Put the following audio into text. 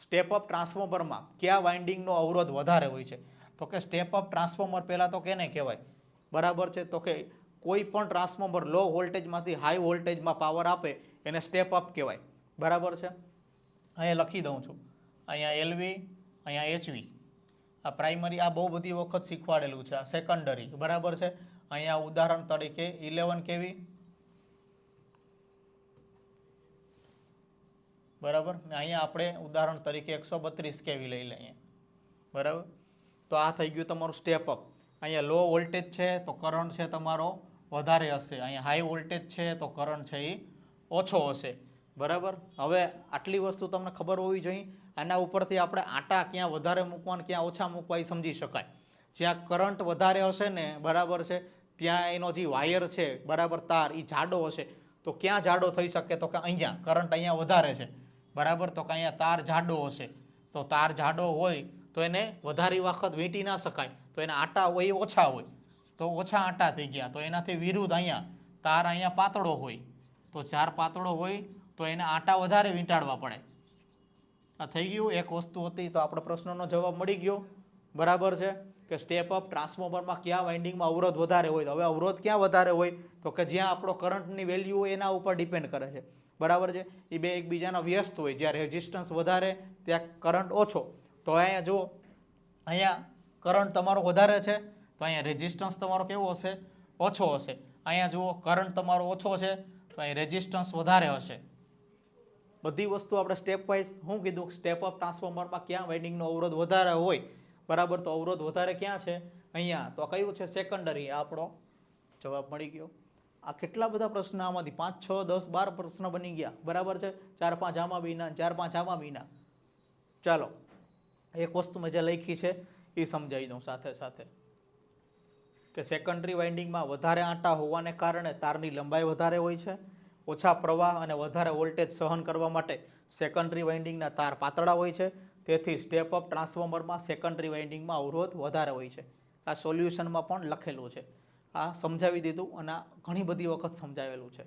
Step up ટ્રાન્સફોર્મરમાં કયા વાઇન્ડિંગનો અવરોધ વધારે હોય છે? તો કે સ્ટેપ અપ ટ્રાન્સફોર્મર પહેલાં તો કેને કહેવાય? બરાબર છે? તો કે કોઈ પણ ટ્રાન્સફોર્મર લો વોલ્ટેજમાંથી હાઈ વોલ્ટેજમાં પાવર આપે, એને સ્ટેપ અપ કહેવાય. બરાબર છે? અહીંયા લખી દઉં છું. અહીંયા એલવી અહીંયા એચવી આ પ્રાઇમરી આ બહુ બધી વખત શીખવાડેલું છે. આ સેકન્ડરી બરાબર છે? અહીંયા ઉદાહરણ તરીકે ઇલેવન કેવી? બરાબર? ને અહીંયા આપણે ઉદાહરણ તરીકે એકસો બત્રીસ કેવી લઈ લઈએ. બરાબર? તો આ થઈ ગયું તમારું સ્ટેપ અપ અહીંયા લો વોલ્ટેજ છે, તો કરંટ છે તમારો વધારે હશે. અહીંયા હાઈ વોલ્ટેજ છે, તો કરંટ છે એ ઓછો હશે. બરાબર? હવે આટલી વસ્તુ તમને ખબર હોવી જોઈએ. આના ઉપરથી આપણે આટા ક્યાં વધારે મૂકવા ક્યાં ઓછા મૂકવા એ સમજી શકાય. જ્યાં કરંટ વધારે હશે ને બરાબર છે, ત્યાં એનો જે વાયર છે, બરાબર તાર એ જાડો હશે. તો ક્યાં જાડો થઈ શકે? તો કે અહીંયા કરંટ અહીંયા વધારે છે. બરાબર? તો કે અહીંયા તાર જાડો હશે. તો તાર જાડો હોય તો એને વધારે વખત વીંટી ના શકાય. તો એના આટા હોય એ ઓછા હોય. તો ઓછા આટા થઈ ગયા. તો એનાથી વિરુદ્ધ અહીંયા તાર અહીંયા પાતળો હોય. તો ચાર પાતળો હોય તો એને આટા વધારે વીંટાળવા પડે. આ થઈ ગયું. એક વસ્તુ હતી તો આપણો પ્રશ્નનો જવાબ મળી ગયો. બરાબર છે? કે સ્ટેપ અપ ટ્રાન્સફોર્મરમાં ક્યાં વાઇન્ડિંગમાં અવરોધ વધારે હોય? તો હવે અવરોધ ક્યાં વધારે હોય? તો કે જ્યાં આપણો કરંટની વેલ્યુ હોય એના ઉપર ડિપેન્ડ કરે છે. બરાબર છે? એ બે એકબીજાના વ્યસ્ત હોય. જ્યાં રેઝિસ્ટન્સ વધારે, ત્યાં કરંટ ઓછો. તો અહીંયા જુઓ, અહીંયા કરંટ તમારો વધારે છે, તો અહીંયા રેઝિસ્ટન્સ તમારો કેવો હશે? ઓછો હશે. અહીંયા જુઓ કરંટ તમારો ઓછો છે, તો અહીં રેઝિસ્ટન્સ વધારે હશે. બધી વસ્તુ આપણે સ્ટેપ વાઇઝ શું કીધું સ્ટેપ અપ ટ્રાન્સફોર્મરમાં ક્યાં વાઇન્ડિંગનો અવરોધ વધારે હોય? બરાબર, તો અવરોધ વધારે ક્યાં છે? અહીંયા. તો કયું છે? સેકન્ડરી આપણો જવાબ મળી ગયો. આ કેટલા બધા પ્રશ્ન આમાંથી પાંચ, છ, દસ, બાર પ્રશ્ન બની ગયા. બરાબર છે? ચાર, પાંચ આમાં બીના ચાર, પાંચ આમાં બીના ચાલો, એક વસ્તુ મેં જે લખી છે એ સમજાવી દઉં સાથે સાથે. કે સેકન્ડરી વાઇન્ડિંગમાં વધારે આંટા હોવાને કારણે તારની લંબાઈ વધારે હોય છે. ઓછા પ્રવાહ અને વધારે વોલ્ટેજ સહન કરવા માટે સેકન્ડરી વાઇન્ડિંગના તાર પાતળા હોય છે. તેથી સ્ટેપ અપ ટ્રાન્સફોર્મરમાં સેકન્ડરી વાઇન્ડિંગમાં અવરોધ વધારે હોય છે. આ સોલ્યુશનમાં પણ લખેલું છે. આ સમજાવી દીધું અને ઘણી બધી વખત સમજાવેલું છે.